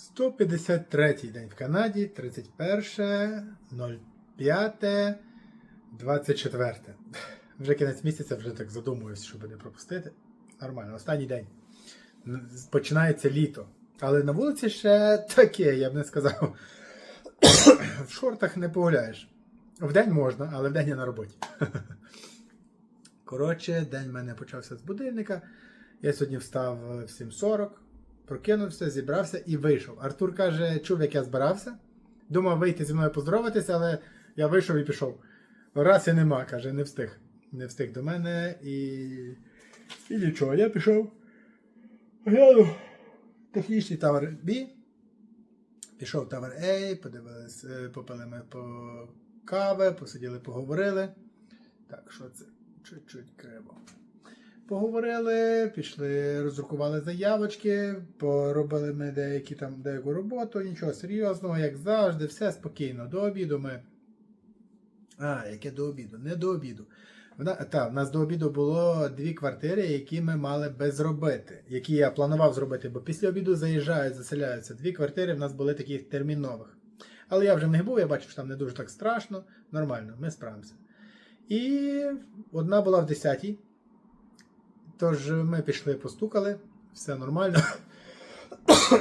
153 день в Канаді, 31.05.24. Вже кінець місяця, вже так задумуюсь, щоб не пропустити. Нормально, останній день. Починається літо. Але на вулиці ще таке, я б не сказав. В шортах не погуляєш. Вдень можна, але вдень я на роботі. Коротше, день в мене почався з будильника. Я сьогодні встав в 7.40, прокинувся, зібрався і вийшов. Артур каже, чув, як я збирався. Думав вийти зі мною поздороватися, але я вийшов і пішов. Раз і нема, каже, не встиг. Не встиг до мене і. І нічого, я пішов. Глянув. Технічний тавер B. Пішов в тавер A, подивились, е, попили ми по кави, посиділи, поговорили. Так, що це? Чуть-чуть криво. Поговорили, пішли, роздрукували заявочки, поробили ми деякі там деяку роботу, нічого серйозного, як завжди, все спокійно. До обіду ми. А, яке до обіду? Не до обіду. Вона, в нас до обіду було дві квартири, які ми мали би зробити, які я планував зробити, бо після обіду заїжджають, заселяються. Дві квартири в нас були таких термінових. Але я вже в них був, я бачив, що там не дуже так страшно. Нормально, ми справимося. І одна була в 10-й. Тож ми пішли, постукали, все нормально.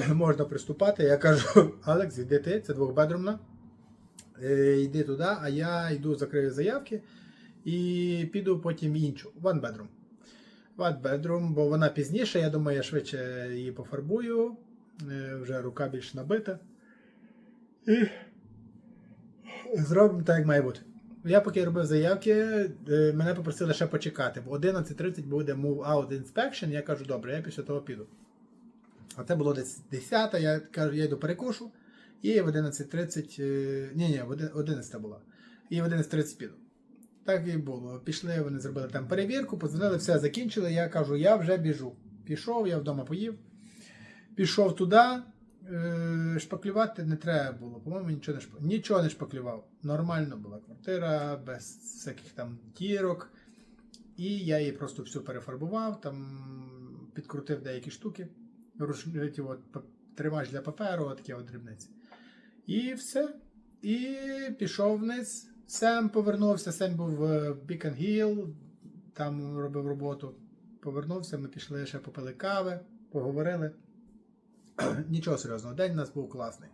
Можна приступати. Я кажу, Алекс, йди ти, це двохбедрумна. Е, Йди туди, а я йду, закрию заявки і піду потім в іншу. One bedroom. One bedroom, бо вона пізніше, я думаю, я швидше її пофарбую. Е, Вже рука більш набита. І зробимо так, як має бути. Я поки робив заявки, е, мене попросили ще почекати. В 11.30 буде move out inspection. Я кажу, добре, я після того піду. А це було десь 10, я кажу, я йду перекушу. І в 11.30, е, ні, ні, в 11 була. І в 11.30 піду. Так і було. Пішли, вони зробили там перевірку, подзвонили, все закінчили. Я кажу, я вже біжу. Пішов, я вдома поїв. Пішов туди. Е, Шпаклювати не треба було. По-моєму, нічого не шпаклював. Нічого не шпаклював. Нормально була квартира, без всяких там дірок. І я її просто всю перефарбував, там підкрутив деякі штуки. Руш- ті от, тримач для паперу, от такі от дрібниці. І все. І пішов вниз. Сем повернувся. Сем був в Beacon Hill, там робив роботу. Повернувся, ми пішли, ще попили кави, поговорили. Нічого серйозного, день у нас був класний.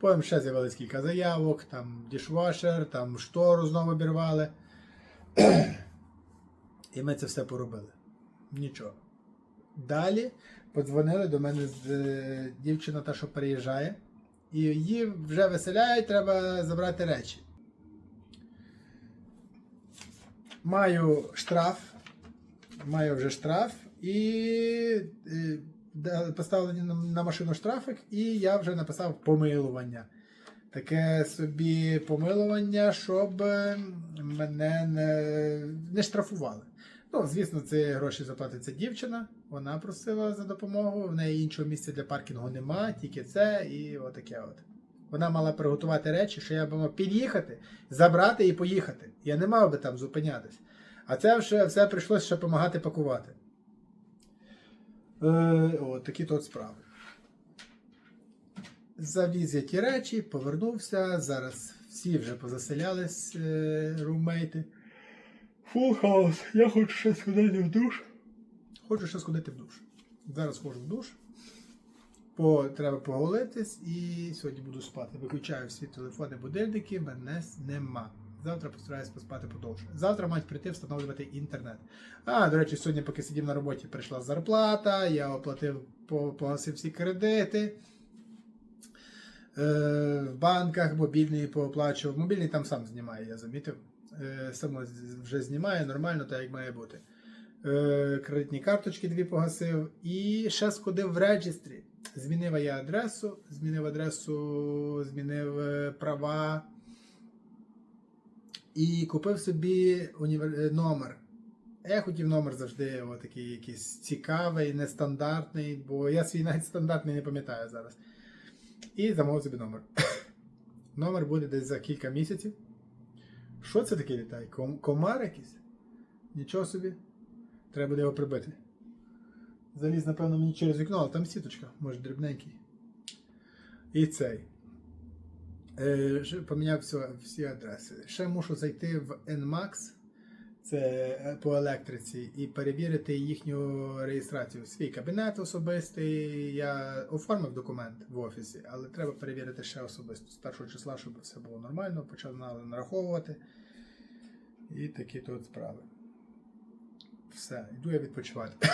Потім ще з'явилось кілька заявок, там дішвашер, там штору знову обірвали. І ми це все поробили. Нічого. Далі подзвонили до мене з е, дівчина, та, що переїжджає, і її вже виселяють, треба забрати речі. Маю штраф, маю вже штраф і е, поставлені на, машину штрафик, і я вже написав помилування. Таке собі помилування, щоб е, мене не, не штрафували. Ну, звісно, це гроші заплатить ця дівчина. Вона просила за допомогу. В неї іншого місця для паркінгу нема, тільки це і отаке от. Вона мала приготувати речі, що я б мав під'їхати, забрати і поїхати. Я не мав би там зупинятись. А це вже все прийшлося ще допомагати пакувати. Е, от такі тут справи. Завіз я ті речі, повернувся. Зараз всі вже позаселялись е, румейти. Фул хаус. Я хочу ще сходити в душ. Хочу ще сходити в душ. Зараз ходжу в душ. По, треба поголитись і сьогодні буду спати. Виключаю всі телефони, будильники, мене нема. Завтра постараюсь поспати подовше. Завтра мають прийти встановлювати інтернет. А, до речі, сьогодні, поки сидів на роботі, прийшла зарплата, я оплатив, погасив всі кредити. Е, в банках мобільний пооплачував. Мобільний там сам знімає, я замітив. Е, само вже знімає нормально, так як має бути. Е, кредитні карточки дві погасив. І ще сходив в реєстрі. Змінив я адресу, змінив адресу, змінив е, права. І купив собі універ... е, номер. Я хотів номер завжди о, такий якийсь цікавий, нестандартний, бо я свій навіть стандартний не пам'ятаю зараз. І замовив собі номер. номер буде десь за кілька місяців. Що це таке літає? Ком- комар якийсь? Нічого собі. Треба буде його прибити. Заліз, напевно, мені через вікно, але там сіточка, може дрібненький. І цей. Е, поміняв всі, всі адреси. Ще мушу зайти в NMAX, це е, по електриці, і перевірити їхню реєстрацію. Свій кабінет особистий. Я оформив документ в офісі, але треба перевірити ще особисто з першого числа, щоб все було нормально, починали нараховувати. І такі тут справи. Все, йду я відпочивати.